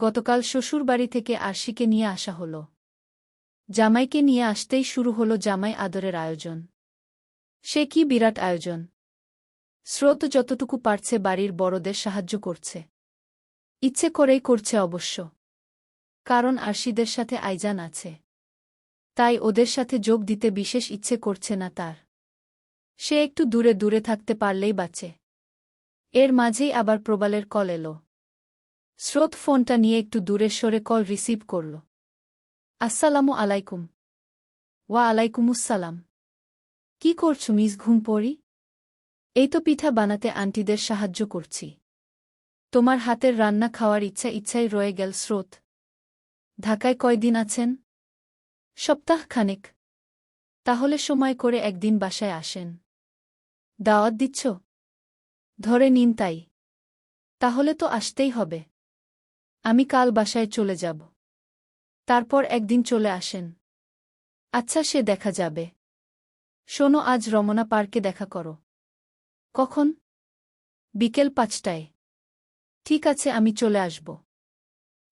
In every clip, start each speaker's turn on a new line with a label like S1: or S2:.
S1: গতকাল শ্বশুরবাড়ি থেকে আরশিকে নিয়ে আসা হল। জামাইকে নিয়ে আসতেই শুরু হল জামাই আদরের আয়োজন। সে কি বিরাট আয়োজন। স্রোত যতটুকু পারছে বাড়ির বড়দের সাহায্য করছে। ইচ্ছে করেই করছে অবশ্য। কারণ আরশিদের সাথে আইজান আছে। তাই ওদের সাথে যোগ দিতে বিশেষ ইচ্ছে করছে না তার। সে একটু দূরে দূরে থাকতে পারলেই বাঁচে। এর মাঝেই আবার প্রবালের কল এলো। স্রোত ফোনটা নিয়ে একটু দূরে সরে কল রিসিভ করল। আসসালামু আলাইকুম। ওয়া আলাইকুমুসসালাম। কি করছ মিস ঘুম পড়ি এই তো পিঠা বানাতে আন্টিদের সাহায্য করছি। তোমার হাতের রান্না খাওয়ার ইচ্ছা ইচ্ছাই রয়ে গেল স্রোত। ঢাকায় কয়দিন আছেন? সপ্তাহ খানেক তাহলে সময় করে একদিন বাসায় আসেন। দাওয়াত দিচ্ছ? ধরে নিন তাই। তাহলে তো আসতেই হবে। আমি কাল বাসায় চলে যাব। তারপর একদিন চলে আসেন। আচ্ছা সে দেখা যাবে। শোনো, আজ রমনা পার্কে দেখা করো। কখন? বিকেল পাঁচটায়। ঠিক আছে, আমি চলে আসব।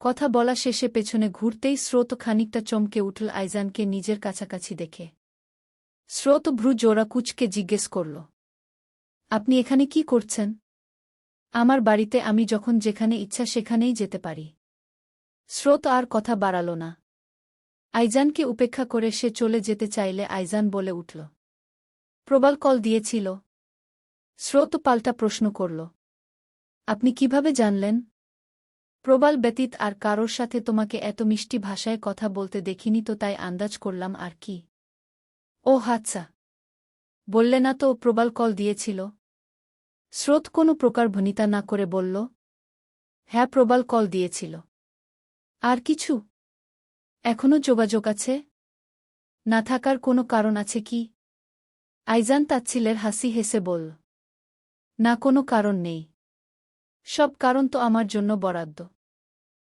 S1: কথা বলা শেষে পেছনে ঘুরতেই স্রোত খানিকটা চমকে উঠল আইজানকে নিজের কাছাকাছি দেখে। স্রোত ভ্রু জোড়া কুচকে জিজ্ঞেস করল, আপনি এখানে কি করছেন? আমার বাড়িতে আমি যখন যেখানে ইচ্ছা সেখানেই যেতে পারি। স্রোত আর কথা বাড়াল না। আইজানকে উপেক্ষা করে সে চলে যেতে চাইলে আইজান বলে উঠল। প্রবাল কল দিয়েছিল। স্রোত পাল্টা প্রশ্ন করল। আপনি কীভাবে জানলেন? প্রবাল ব্যতীত আর কারোর সাথে তোমাকে এত মিষ্টি ভাষায় কথা বলতে দেখিনি তো তাই আন্দাজ করলাম আর কি। ও হাচ্ছা বললে না তো প্রবাল কল দিয়েছিল। স্রোত কোনো প্রকার ভনিতা না করে বলল হ্যাঁ প্রবাল কল দিয়েছিল। আর কিছু? এখনও যোগাযোগ আছে? না থাকার কোনো কারণ আছে কি? আইজান তাচ্ছিলের হাসি হেসে বলল, না, কোনো কারণ নেই। সব কারণ তো আমার জন্য বরাদ্দ।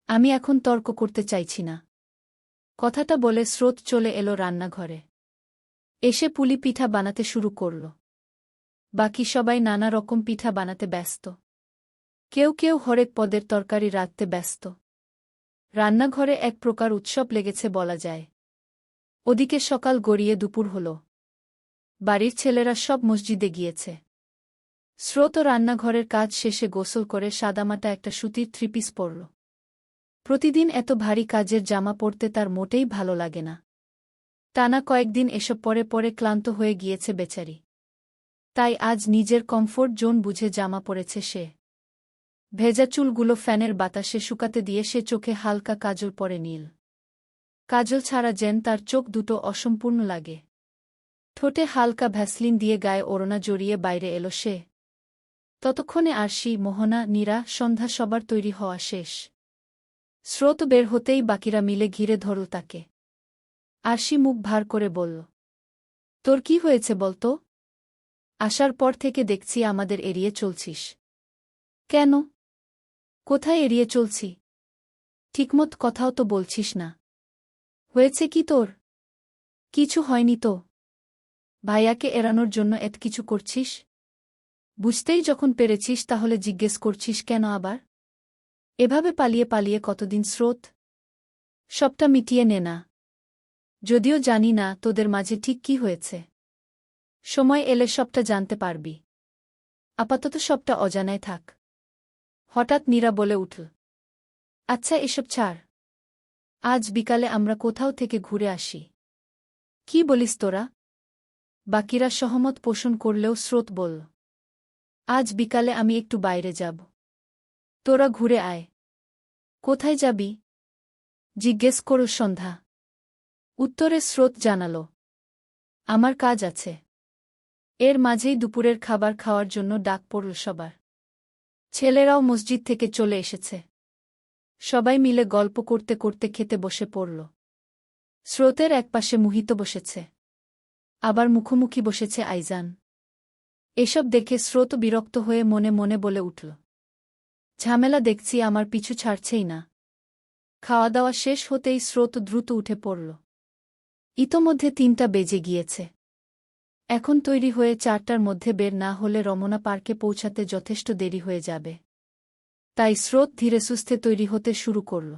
S1: আমি এখন তর্ক করতে চাইছি না কথাটা বলে স্রোত চলে এলো রান্নাঘরে। এসে পুলি পিঠা বানাতে শুরু করল। বাকি সবাই নানা রকম পিঠা বানাতে ব্যস্ত। কেউ কেউ হরেক পদের তরকারি রাখতে ব্যস্ত। রান্নাঘরে এক প্রকার উৎসব লেগেছে বলা যায়। ওদিকে সকাল গড়িয়ে দুপুর হল। বাড়ির ছেলেরা সব মসজিদে গিয়েছে। স্রোত রান্নাঘরের কাজ শেষে গোসল করে সাদামাটা একটা সুতির থ্রিপিস পরল। প্রতিদিন এত ভারী কাজের জামা পরতে তার মোটেই ভালো লাগে না। টানা কয়েকদিন এসব পরে পরে ক্লান্ত হয়ে গিয়েছে বেচারি। তাই আজ নিজের কমফোর্ট জোন বুঝে জামা পরেছে সে। ভেজা চুলগুলো ফ্যানের বাতাসে শুকাতে দিয়ে সে চোখে হালকা কাজল পরে নীল। কাজল ছাড়া যেন তার চোখ দুটো অসম্পূর্ণ লাগে। ঠোঁটে হালকা ভ্যাসলিন দিয়ে গায়ে ওড়না জড়িয়ে বাইরে এলো সে। ততক্ষণে আরশি মোহনা, নীরা, সন্ধ্যা সবার তৈরি হওয়া শেষ। স্রোত বের হতেই বাকিরা মিলে ঘিরে ধরল তাকে। আরশি মুখ ভার করে বলল, তোর কি হয়েছে বলতো? আসার পর থেকে দেখছি আমাদের এড়িয়ে চলছিস। কেন? কোথায় এড়িয়ে চলছি? ঠিকমত কথাও তো বলছিস না। হয়েছে কি তোর? কিছু হয়নি তো। ভাইয়াকে এড়ানোর জন্য এত কিছু করছিস? বুঝতেই যখন পেরেছিস তাহলে জিজ্ঞেস করছিস কেন আবার? এভাবে পালিয়ে পালিয়ে কতদিন স্রোত? সবটা মিটিয়ে নে না। যদিও জানি না তোদের মাঝে ঠিক কি হয়েছে। সময় এলে সবটা জানতে পারবি। আপাতত সবটা অজানায় থাক। হঠাৎ নীরা বলে উঠল আচ্ছা এসব ছাড়। আজ বিকালে আমরা কোথাও থেকে ঘুরে আসি। কি বলিস তোরা? বাকিরা সহমত পোষণ করলেও স্রোত বলল, আজ বিকালে আমি একটু বাইরে যাব। তোরা ঘুরে আয়। কোথায় যাবি? জিজ্ঞেস করো সন্ধ্যা। উত্তরে স্রোত জানাল, আমার কাজ আছে। এর মাঝেই দুপুরের খাবার খাওয়ার জন্য ডাক পড়ল সবার। ছেলেরাও মসজিদ থেকে চলে এসেছে। সবাই মিলে গল্প করতে করতে খেতে বসে পড়ল। স্রোতের একপাশে মুহিত বসেছে। আবার মুখোমুখি বসেছে আইজান। এসব দেখে স্রোত বিরক্ত হয়ে মনে মনে বলে উঠল, ঝামেলা দেখছি, আমার পিছু ছাড়ছেই না। খাওয়া দাওয়া শেষ হতেই স্রোত দ্রুত উঠে পড়ল। ইতোমধ্যে তিনটা বেজে গিয়েছে। এখন তৈরি হয়ে চারটার মধ্যে বের না হলে রমনা পার্কে পৌঁছাতে যথেষ্ট দেরি হয়ে যাবে। তাই স্রোত ধীরে সুস্থে তৈরি হতে শুরু করল।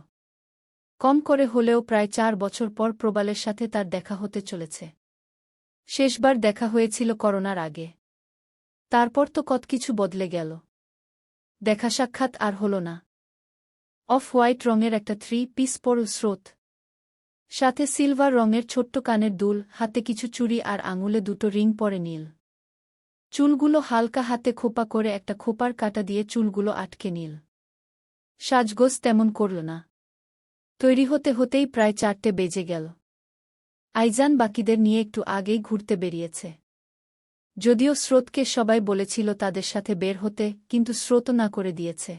S1: কম করে হলেও প্রায় চার বছর পর প্রবালের সাথে তার দেখা হতে চলেছে। শেষবার দেখা হয়েছিল করোনার আগে। তারপর তো কত কিছু বদলে গেল। দেখা সাক্ষাৎ আর হল না। অফ হোয়াইট রঙের একটা থ্রি পিস পরল স্রোত। সাথে সিলভার রঙের ছোট্ট কানের দুল, হাতে কিছু চুড়ি আর আঙুলে দুটো রিং পরে নীল। চুলগুলো হালকা হাতে খোপা করে একটা খোপার কাটা দিয়ে চুলগুলো আটকে নীল। সাজগোজ তেমন করল না। তৈরি হতে হতেই প্রায় চারটে বেজে গেল। আইজান বাকিদের নিয়ে একটু আগেই ঘুরতে বেরিয়েছে। যদিও স্রোতকে সবাই বলেছিল তাদের সাথে বের হতে, কিন্তু স্রোত না করে দিয়েছে।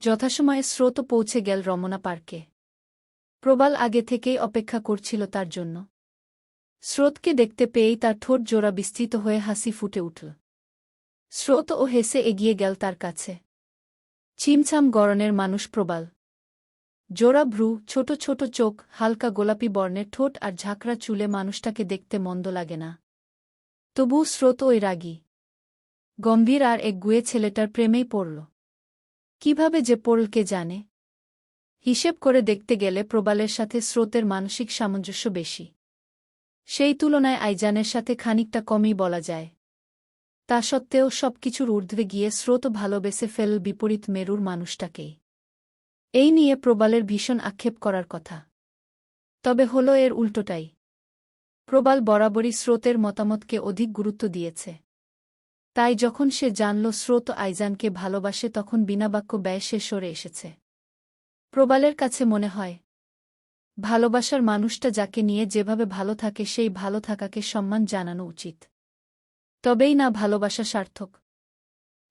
S1: যথাসময়ে স্রোত পৌঁছে গেল রমনা পার্কে। প্রবাল আগে থেকেই অপেক্ষা করছিল তার জন্য। স্রোতকে দেখতে পেয়েই তার ঠোঁট জোড়া বিস্তৃত হয়ে হাসি ফুটে উঠল। স্রোত ও হেসে এগিয়ে গেল তার কাছে। ছিমছাম গরনের মানুষ প্রবাল। জোড়া ভ্রু, ছোট ছোট চোখ, হালকা গোলাপি বর্ণের ঠোঁট আর ঝাঁকড়া চুলে মানুষটাকে দেখতে মন্দ লাগে না। তবু স্রোত ওই রাগী। গম্ভীর আর এক গুয়ে ছেলেটার প্রেমেই পড়ল। কীভাবে যে পড়লকে জানে? হিসেব করে দেখতে গেলে প্রবালের সাথে স্রোতের মানসিক সামঞ্জস্য বেশি। সেই তুলনায় আইজানের সাথে খানিকটা কমই বলা যায়। তা সত্ত্বেও সবকিছুর ঊর্ধ্বে গিয়ে স্রোত ভালোবেসে ফেল বিপরীত মেরুর মানুষটাকেই এই নিয়ে প্রবালের ভীষণ আক্ষেপ করার কথা। তবে হল এর উল্টোটাই। প্রবাল বরাবরই স্রোতের মতামতকে অধিক গুরুত্ব দিয়েছে। তাই যখন সে জানল স্রোত আইজানকে ভালোবাসে তখন বিনাবাক্য ব্যয় সে সরে এসেছে। প্রবালের কাছে মনে হয়, ভালোবাসার মানুষটা যাকে নিয়ে যেভাবে ভালো থাকে সেই ভালো থাকাকে সম্মান জানানো উচিত। তবেই না ভালোবাসা সার্থক।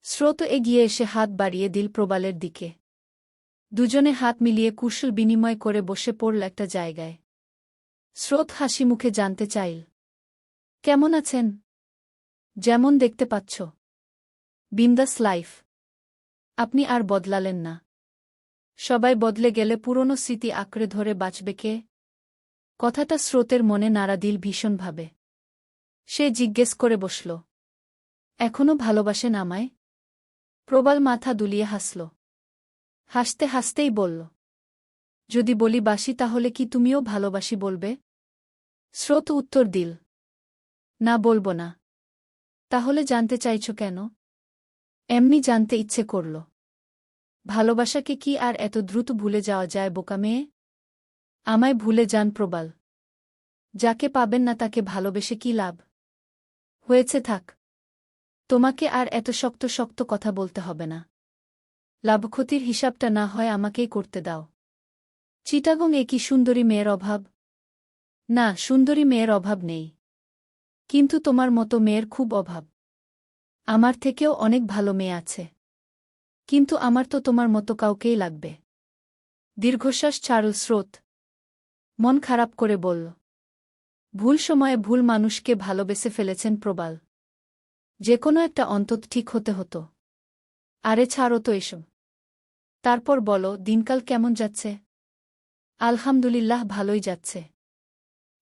S1: স্রোত এগিয়ে এসে হাত বাড়িয়ে দিল প্রবালের দিকে। দুজনে হাত মিলিয়ে কুশল বিনিময় করে বসে পড়ল একটা জায়গায়। স্রোত হাসি মুখে জানতে চাইল, কেমন আছেন? যেমন দেখতে পাচ্ছ। বিন্দাস লাইফ। আপনি আর বদলালেন না। সবাই বদলে গেলে পুরনো স্মৃতি আঁকড়ে ধরে বাঁচবে কে? কথাটা স্রোতের মনে নাড়া দিল ভীষণভাবে। সে জিজ্ঞেস করে বসল। এখনও ভালোবাসেন আমায়? প্রবাল মাথা দুলিয়ে হাসল। হাসতে হাসতেই বলল। যদি বলি বাসি তাহলে কি তুমিও ভালোবাসি বলবে? স্রোত উত্তর দিল। না বলব না। তাহলে জানতে চাইছ কেন? এমনি জানতে ইচ্ছে করল। ভালোবাসাকে কি আর এত দ্রুত ভুলে যাওয়া যায়, বোকা মেয়ে? আমায় ভুলে যান প্রবাল। যাকে পাবেন না তাকে ভালোবেসে কি লাভ? হয়েছে থাক। তোমাকে আর এত শক্ত শক্ত কথা বলতে হবে না। লাভক্ষতির হিসাবটা না হয় আমাকেই করতে দাও। চিটাগং এ কি সুন্দরী মেয়ের অভাব? না, সুন্দরী মেয়ের অভাব নেই। কিন্তু তোমার মতো মেয়ের খুব অভাব। আমার থেকেও অনেক ভালো মেয়ে আছে। কিন্তু আমার তো তোমার মতো কাউকেই লাগবে। দীর্ঘশ্বাস ছাড়ল স্রোত। মন খারাপ করে বলল, ভুল সময়ে ভুল মানুষকে ভালোবেসে ফেলেছেন প্রবাল। যে কোনো একটা অন্তত ঠিক হতে হতো। আরে ছাড়ো তো এসব। তারপর বলো, দিনকাল কেমন যাচ্ছে? আলহামদুলিল্লাহ ভালোই যাচ্ছে।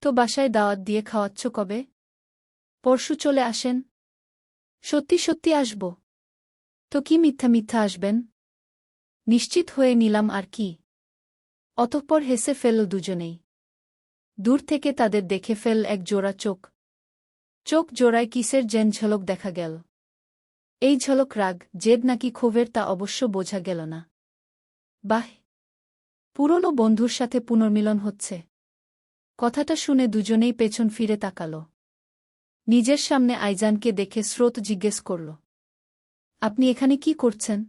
S1: তো বাসায় দাওয়াত দিয়ে খাওয়াচ্ছ কবে? পরশু চলে আসেন? সত্যি সত্যি আসব। তো কি মিথ্যা মিথ্যা আসবেন? নিশ্চিত হয়ে নিলাম আর কি? অতঃপর হেসে ফেল দুজনেই। দূর থেকে তাদের দেখে ফেল এক জোড়া চোখ। চোখ জোড়ায় কিসের জেন ঝলক দেখা গেল? এই ঝলক রাগ, জেদ নাকি ক্ষোভের তা অবশ্য বোঝা গেল না। বাহ! পুরনো বন্ধুর সাথে পুনর্মিলন হচ্ছে। কথাটা শুনে দুজনেই পেছন ফিরে তাকাল। নিজের সামনে আইজানকে দেখে স্রোত জিজ্ঞেস করল আপনি এখানে কি করছেন?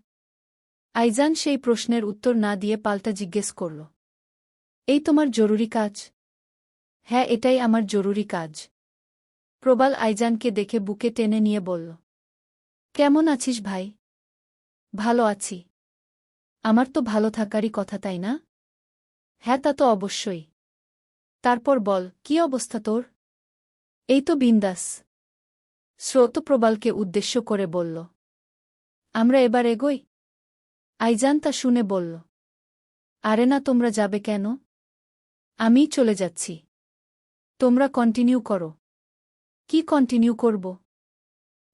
S1: আইজান সেই প্রশ্নের উত্তর না দিয়ে পাল্টা জিজ্ঞেস করল। এই তোমার জরুরি কাজ? হ্যাঁ এটাই আমার জরুরি কাজ। প্রবাল আইজানকে দেখে বুকে টেনে নিয়ে বলল, কেমন আছিস ভাই? ভালো আছি। আমার তো ভালো থাকারই কথা, তাই না? হ্যাঁ তা তো অবশ্যই। তারপর বল, কি অবস্থা তোর? এই তো বিন্দাস। স্রোত প্রবালকে উদ্দেশ্য করে বলল আমরা এবার এগোই? আইজান তা শুনে বলল, আরে না, তোমরা যাবে কেন? আমিই চলে যাচ্ছি। তোমরা কন্টিনিউ করো। কি কন্টিনিউ করব?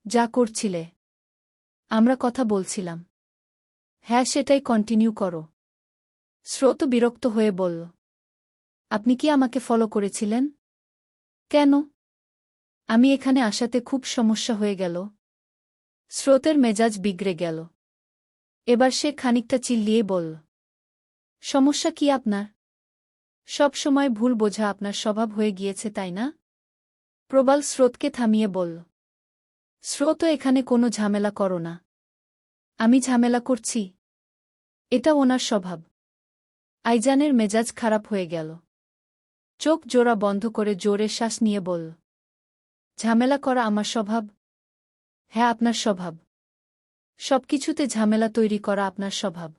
S1: যা করছিলে। আমরা কথা বলছিলাম। হ্যাঁ সেটাই কন্টিনিউ করো। স্রোত বিরক্ত হয়ে বলল, আপনি কি আমাকে ফলো করেছিলেন? কেন? আমি এখানে আসাতে খুব সমস্যা হয়ে গেল। স্রোতের মেজাজ বিগড়ে গেল। এবার সে খানিকটা চিল্লিয়ে বলল, সমস্যা কি আপনার? সব সময় ভুল বোঝা আপনার স্বভাব হয়ে গিয়েছে, তাই না? প্রবাল স্রোতকে থামিয়ে বলল স্রোত এখানে কোনো ঝামেলা করো না। আমি ঝামেলা করছি। এটা ওনার স্বভাব। আইজানের মেজাজ খারাপ হয়ে গেল। চোখ জোড়া বন্ধ করে জোরে শ্বাস নিয়ে বলল, ঝামেলা করা আমার স্বভাব হ্যাঁ আপনার স্বভাব। সবকিছুতে ঝামেলা তৈরি করা আপনার স্বভাব।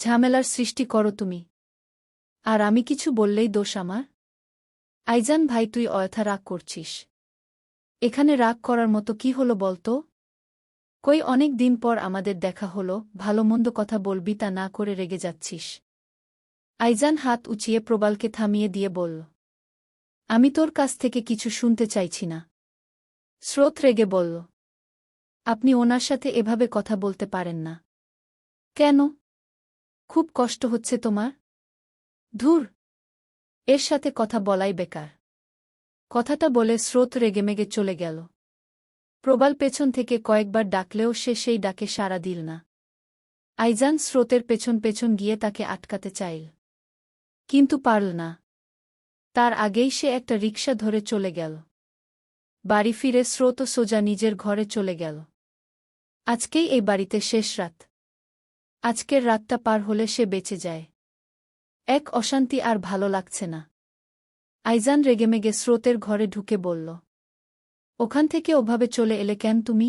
S1: ঝামেলার সৃষ্টি করো তুমি। আর আমি কিছু বললেই দোষ আমার। আইজান, ভাই, তুই অয়থা রাগ করছিস। এখানে রাগ করার মতো কি হলো বলতো? কই, অনেক দিন পর আমাদের দেখা হলো, ভালো মন্দ কথা বলবি তা না করে রেগে যাচ্ছিস। আইজান হাত উঁচিয়ে প্রবালকে থামিয়ে দিয়ে বলল, আমি তোর কাছ থেকে কিছু শুনতে চাইছি না। স্রোত রেগে বলল আপনি ওনার সাথে এভাবে কথা বলতে পারেন না। কেন? খুব কষ্ট হচ্ছে তোমার। ধুর! এর সাথে কথা বলাই বেকার। কথাটা বলে স্রোত রেগেমেগে চলে গেল। প্রবাল পেছন থেকে কয়েকবার ডাকলেও সে সেই ডাকে সাড়া দিল না। আইজান স্রোতের পেছন পেছন গিয়ে তাকে আটকাতে চাইল। কিন্তু পারল না। তার আগেই সে একটা রিকশা ধরে চলে গেল। বাড়ি ফিরে স্রোত সোজা নিজের ঘরে চলে গেল। আজকেই এই বাড়িতে শেষ রাত। আজকের রাতটা পার হলে সে বেঁচে যায়। এক অশান্তি আর ভালো লাগছে না। আইজান রেগেমেগে স্রোতের ঘরে ঢুকে বলল, ওখান থেকে ওভাবে চলে এলে কেন তুমি?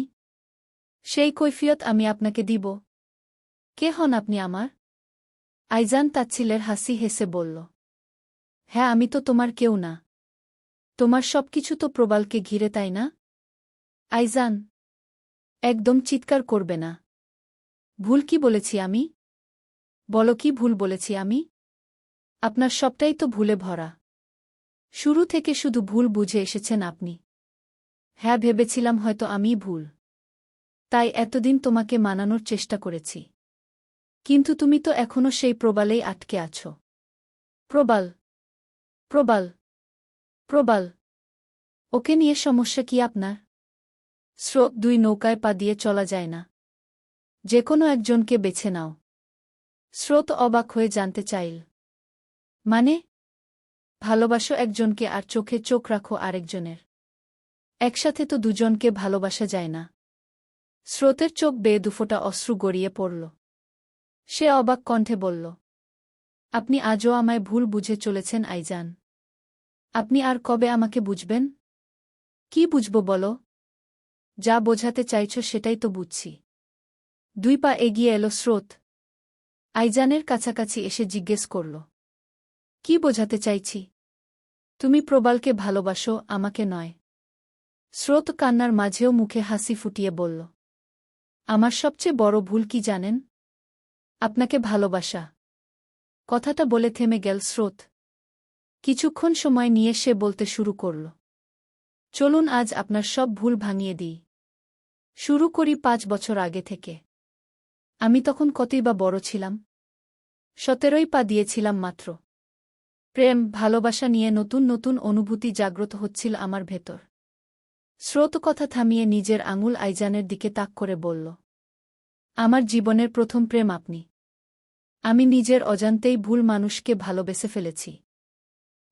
S1: সেই কৈফিয়ত আমি আপনাকে দিব। কে হন আপনি আমার? আইজান তাচ্ছিলের হাসি হেসে বলল হ্যাঁ আমি তো তোমার কেউ না। তোমার সবকিছু তো প্রবালকে ঘিরে, তাই না? আইজান একদম চিৎকার করবে না। ভুল কি বলেছি আমি? বলো কি ভুল বলেছি আমি? আপনার সবটাই তো ভুলে ভরা। শুরু থেকে শুধু ভুল বুঝে এসেছেন আপনি। হ্যাঁ ভেবেছিলাম হয়তো আমিই ভুল। তাই এতদিন তোমাকে মানানোর চেষ্টা করেছি। কিন্তু তুমি তো এখনও সেই প্রবালেই আটকে আছো। প্রবাল প্রবাল প্রবাল। ওকে নিয়ে সমস্যা কি আপনার? স্রোত দুই নৌকায় পা দিয়ে চলা যায় না। যে কোনো একজনকে বেছে নাও। স্রোত অবাক হয়ে জানতে চাইল। মানে? ভালোবাসো একজনকে আর চোখে চোখ রাখো আরেকজনের। একসাথে তো দুজনকে ভালোবাসা যায় না। স্রোতের চোখ বেয়ে দুফোটা অশ্রু গড়িয়ে পড়ল। সে অবাক কণ্ঠে বলল, আপনি আজও আমায় ভুল বুঝে চলেছেন, আইজান। আপনি আর কবে আমাকে বুঝবেন? কি বুঝব বলো? যা বোঝাতে চাইছ সেটাই তো বুঝছি। দুই পা এগিয়ে এলো স্রোত। আইজানের কাছাকাছি এসে জিজ্ঞেস করল, কি বোঝাতে চাইছি? তুমি প্রবালকে ভালোবাসো, আমাকে নয়। স্রোত কান্নার মাঝেও মুখে হাসি ফুটিয়ে বলল, আমার সবচেয়ে বড় ভুল কি জানেন? আপনাকে ভালোবাসা। কথাটা বলে থেমে গেল স্রোত। কিছুক্ষণ সময় নিয়ে সে বলতে শুরু করল, চলুন আজ আপনার সব ভুল ভাঙিয়ে দিই। শুরু করি পাঁচ বছর আগে থেকে। আমি তখন কতই বা বড় ছিলাম? সতেরোই পা দিয়েছিলাম মাত্র। প্রেম, ভালোবাসা নিয়ে নতুন নতুন অনুভূতি জাগ্রত হচ্ছিল আমার ভেতর। স্রোত কথা থামিয়ে নিজের আঙুল আইজানের দিকে তাক করে বলল, আমার জীবনের প্রথম প্রেম আপনি। আমি নিজের অজান্তেই ভুল মানুষকে ভালোবেসে ফেলেছি।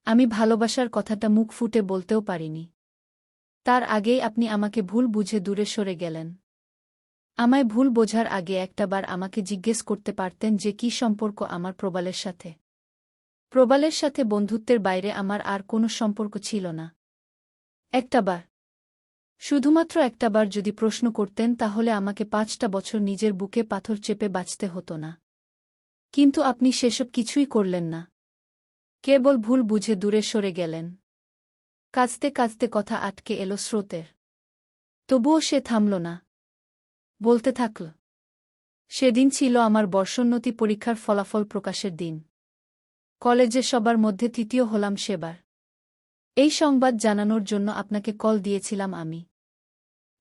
S1: আমি ভালোবাসার কথাটা মুখ ফুটে বলতেও পারিনি। তার আগেই আপনি আমাকে ভুল বুঝে দূরে সরে গেলেন। আমায় ভুল বোঝার আগে একটাবার আমাকে জিজ্ঞেস করতে পারতেন যে কি সম্পর্ক আমার প্রবালের সাথে। প্রবালের সাথে বন্ধুত্বের বাইরে আমার আর কোনো সম্পর্ক ছিল না। একটাবার শুধুমাত্র একটাবার যদি প্রশ্ন করতেন তাহলে আমাকে পাঁচটা বছর নিজের বুকে পাথর চেপে বাঁচতে হতো না। কিন্তু আপনি সেসব কিছুই করলেন না। কেবল ভুল বুঝে দূরে সরে গেলেন। কাঁচতে কাঁচতে কথা আটকে এলো স্রোতের। তবুও সে থামল না। বলতে থাকল, সেদিন ছিল আমার বর্ষোন্নতি পরীক্ষার ফলাফল প্রকাশের দিন। কলেজে সবার মধ্যে তৃতীয় হলাম সেবার। এই সংবাদ জানানোর জন্য আপনাকে কল দিয়েছিলাম আমি।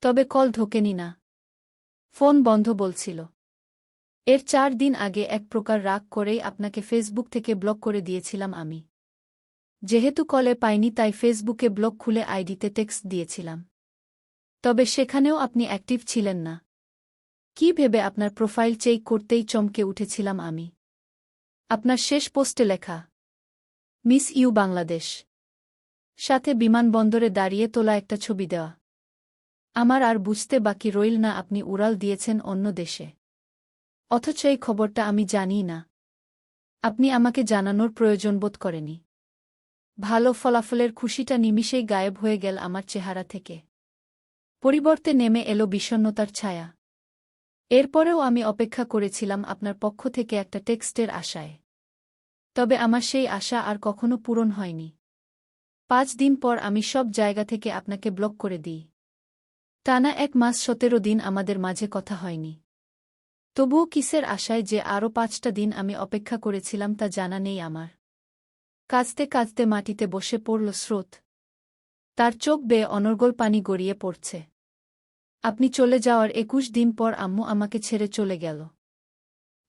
S1: তবে কল ঢোকেনি না। ফোন বন্ধ বলছিল। এর চার দিন আগে এক প্রকার রাগ করেই আপনাকে ফেসবুক থেকে ব্লক করে দিয়েছিলাম আমি। যেহেতু কলে পাইনি তাই ফেসবুকে ব্লগ খুলে আইডিতে টেক্সট দিয়েছিলাম। তবে সেখানেও আপনি অ্যাক্টিভ ছিলেন না। কি ভেবে আপনার প্রোফাইল চেক করতেই চমকে উঠেছিলাম আমি। আপনার শেষ পোস্টে লেখা, মিস ইউ বাংলাদেশ। সাথে বিমানবন্দরে দাঁড়িয়ে তোলা একটা ছবি দেওয়া। আমার আর বুঝতে বাকি রইল না আপনি উড়াল দিয়েছেন অন্য দেশে। অথচ এই খবরটা আমি জানি না। আপনি আমাকে জানানোর প্রয়োজন বোধ করেনি ভালো ফলাফলের খুশিটা নিমিষেই গায়েব হয়ে গেল আমার চেহারা থেকে। পরিবর্তে নেমে এলো বিষণ্নতার ছায়া। এরপরেও আমি অপেক্ষা করেছিলাম আপনার পক্ষ থেকে একটা টেক্সটের আশায়। তবে আমার সেই আশা আর কখনো পূরণ হয়নি। পাঁচ দিন পর আমি সব জায়গা থেকে আপনাকে ব্লক করে দিই। টানা এক মাস সতেরো দিন আমাদের মাঝে কথা হয়নি। তবুও কিসের আশায় যে আরও পাঁচটা দিন আমি অপেক্ষা করেছিলাম তা জানা নেই আমার। কাঁচতে কাঁচতে মাটিতে বসে পড়ল স্রোত। তার চোখ বেয়ে অনর্গল পানি গড়িয়ে পড়ছে। আপনি চলে যাওয়ার একুশ দিন পর আম্মু আমাকে ছেড়ে চলে গেল।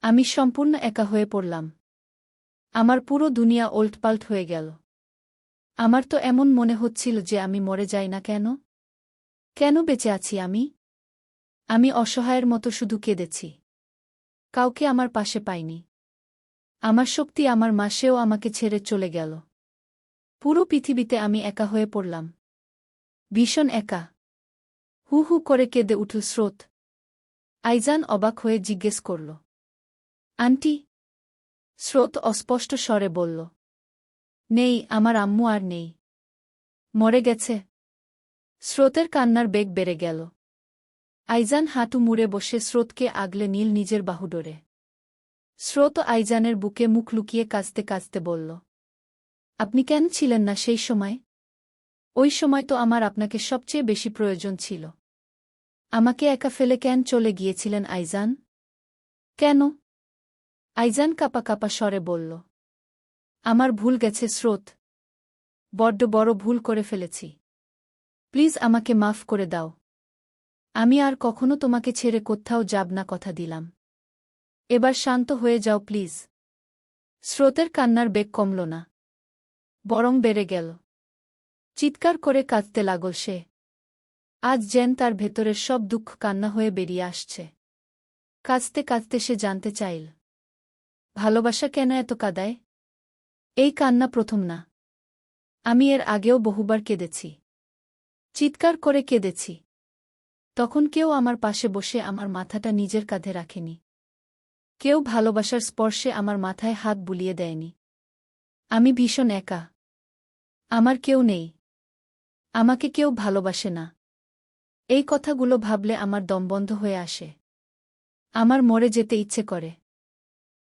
S1: আমি সম্পূর্ণ একা হয়ে পড়লাম। আমার পুরো দুনিয়া ওল্টপাল্ট হয়ে গেল। আমার তো এমন মনে হচ্ছিল যে আমি মরে যাই না কেন? কেন বেঁচে আছি আমি? আমি অসহায়ের মতো শুধু কেঁদেছি। কাউকে আমার পাশে পাইনি। আমার শক্তি আমার মাসেও আমাকে ছেড়ে চলে গেল। পুরো পৃথিবীতে আমি একা হয়ে পড়লাম। ভীষণ একা। হু হু করে কেঁদে উঠল স্রোত। আইজান অবাক হয়ে জিজ্ঞেস করল, আন্টি? স্রোত অস্পষ্ট স্বরে বলল, নেই, আমার আম্মু আর নেই। মরে গেছে। স্রোতের কান্নার বেগ বেড়ে গেল। আইজান হাঁটু মুড়ে বসে স্রোতকে আগলে নীল নিজের বাহুডোরে। স্রোত আইজানের বুকে মুখ লুকিয়ে কাঁচতে কাঁচতে বলল, আপনি কেন ছিলেন না সেই সময়? ওই সময় তো আমার আপনাকে সবচেয়ে বেশি প্রয়োজন ছিল। আমাকে একা ফেলে কেন চলে গিয়েছিলেন আইজান? কেন? আইজান কাপা কাপা স্বরে বলল, আমার ভুল গেছে স্রোত। বড্ড বড় ভুল করে ফেলেছি। প্লিজ আমাকে মাফ করে দাও। আমি আর কখনো তোমাকে ছেড়ে কোথাও যাব না কথা দিলাম। এবার শান্ত হয়ে যাও, প্লিজ। স্রোতের কান্নার বেগ কমল না। বরং বেড়ে গেল। চিৎকার করে কাঁদতে লাগল সে। আজ যেন তার ভেতরের সব দুঃখ কান্না হয়ে বেরিয়ে আসছে। কাঁদতে কাঁদতে সে জানতে চাইল, ভালোবাসা কেন এত কাদায়? এই কান্না প্রথম না। আমি এর আগেও বহুবার কেঁদেছি। চিৎকার করে কেঁদেছি। তখন কেউ আমার পাশে বসে আমার মাথাটা নিজের কাঁধে রাখেনি। কেউ ভালোবাসার স্পর্শে আমার মাথায় হাত বুলিয়ে দেয়নি। আমি ভীষণ একা। আমার কেউ নেই। আমাকে কেউ ভালোবাসে না। এই কথাগুলো ভাবলে আমার দমবন্ধ হয়ে আসে। আমার মরে যেতে ইচ্ছে করে।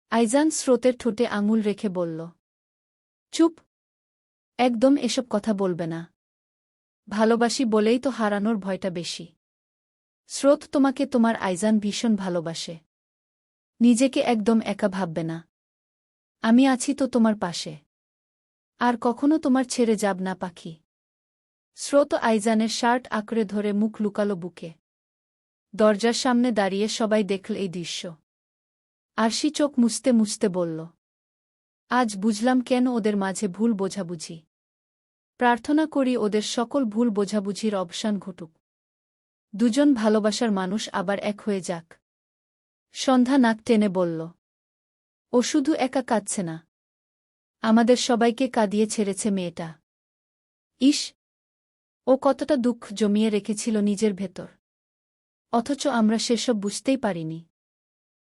S1: আইজান স্রোতের ঠোঁটে আঙুল রেখে বলল, চুপ। একদম এসব কথা বলবে না। ভালোবাসি বলেই তো হারানোর ভয়টা বেশি। স্রোত তোমাকে তোমার আইজান ভীষণ ভালোবাসে। নিজেকে একদম একা ভাববে না। আমি আছি তো তোমার পাশে। আর কখনো তোমার ছেড়ে যাব না, পাখি। স্রোত আইজানের শার্ট আঁকড়ে ধরে মুখ লুকালো বুকে। দরজার সামনে দাঁড়িয়ে সবাই দেখল এই দৃশ্য। আরশি চোখ মুছতে মুছতে বলল, আজ বুঝলাম কেন ওদের মাঝে ভুল বোঝাবুঝি। প্রার্থনা করি ওদের সকল ভুল বোঝাবুঝির অবসান ঘটুক। দুজন ভালোবাসার মানুষ আবার এক হয়ে যাক। সন্ধ্যা নাক টেনে বলল, ও শুধু একা কাঁদছে না। আমাদের সবাইকে কাঁদিয়ে ছেড়েছে মেয়েটা। ইস, ও কতটা দুঃখ জমিয়ে রেখেছিল নিজের ভেতর। অথচ আমরা সেসব বুঝতেই পারিনি।